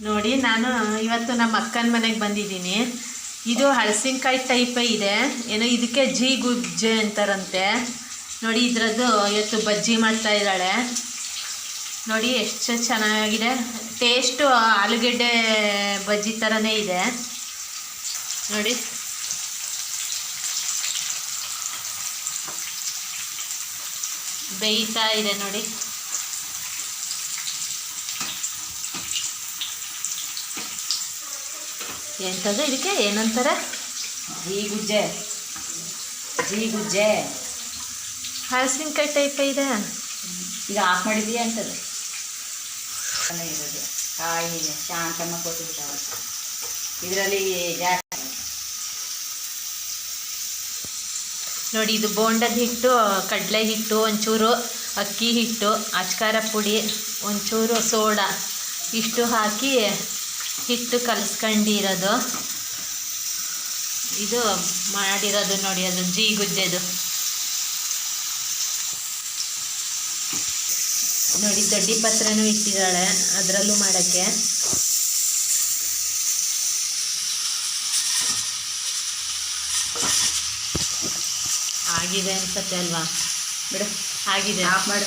ನೋಡಿ, ನಾನು ಇವತ್ತು ನಮ್ಮ ಅಕ್ಕನ ಮನೆಗೆ ಬಂದಿದ್ದೀನಿ. ಇದು ಹಳಸಿನಕಾಯಿ ಟೈಪೇ ಇದೆ. ಏನೋ ಇದಕ್ಕೆ ಜಿ ಗುಜ್ಜೆ ಅಂತಾರಂತೆ. ನೋಡಿ, ಇದರದ್ದು ಇವತ್ತು ಬಜ್ಜಿ ಮಾಡ್ತಾ ಇದ್ದಾಳೆ. ನೋಡಿ, ಎಷ್ಟು ಚೆನ್ನಾಗಿದೆ. ಟೇಸ್ಟು ಆಲೂಗೆಡ್ಡೆ ಬಜ್ಜಿ ಥರನೇ ಇದೆ. ನೋಡಿ. ಬೇಯ್ತಾ ಇದೆ ನೋಡಿ. ಎಂಥದ್ದು? ಇದಕ್ಕೆ ಏನಂತಾರೆ? ಜೀಗುಜ್ಜೆ. ಜೀ ಗುಜ್ಜೆ ಹಳಸಿನಕಾಯಿ ಟೈಪ್ ಇದೆ ಈಗ ಆಫ್ ಮಾಡಿದೀಯ ಅಂತದ್ದು? ಇರೋದು. ಕಾಯಿ ಶಾಂತಮ್ಮ ಕೊಟ್ಟಿರ್ತಾವೆ ಇದರಲ್ಲಿ ಜಾಸ್ತಿ ನೋಡಿ ಇದು ಬೋಂಡದ ಹಿಟ್ಟು ಕಡಲೆ ಹಿಟ್ಟು ಒಂಚೂರು ಅಕ್ಕಿ ಹಿಟ್ಟು ಅಚ್ಕಾರ ಪುಡಿ ಒಂಚೂರು ಸೋಡಾ. ಇಷ್ಟು ಹಾಕಿ ಹಿಟ್ಟು ಕಲಿಸ್ಕೊಂಡಿರೋದು. ಇದು ಮಾಡಿರೋದು ನೋಡಿ ಅದು ಜೀ ಗುಜ್ಜೆದು ನೋಡಿ ದೊಡ್ಡಿ ಪತ್ರನೂ ಇಟ್ಟಿದ್ದಾಳೆ ಅದರಲ್ಲೂ ಮಾಡೋಕ್ಕೆ. ಆಗಿದೆ ಅನ್ಸತ್ತೆ ಅಲ್ವಾ? ಬಿಡು ಆಗಿದೆ. ಆಫ್ ಮಾಡು.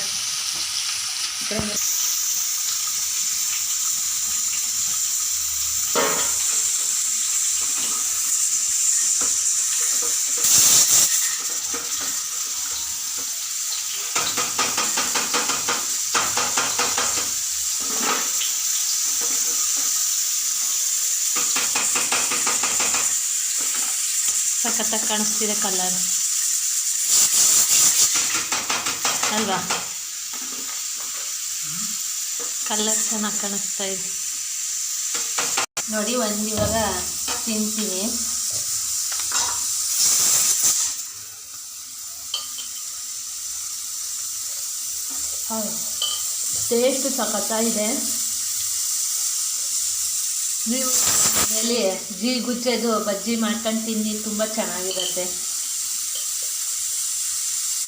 ಸಖತ್ತಾಗಿ ಕಾಣಿಸ್ತಿದೆ ಕಲರ್. ಅಲ್ವಾ? ಕಲರ್ ಚೆನ್ನಾಗಿ ಕಾಣಿಸ್ತಾ ಇದೆ. ನೋಡಿ ಒಂದು ಇವಾಗ ತಿಂತೀನಿ. ಟೇಸ್ಟ್ ಸಖತ್ತಾಗಿದೆ ನೀವು ಮನೇಲಿ ಜೀ ಗುಜ್ಜದು ಬಜ್ಜಿ ಮಾಡ್ಕೊಂಡು ತಿನ್ನಿ ತುಂಬ ಚೆನ್ನಾಗಿರುತ್ತೆ.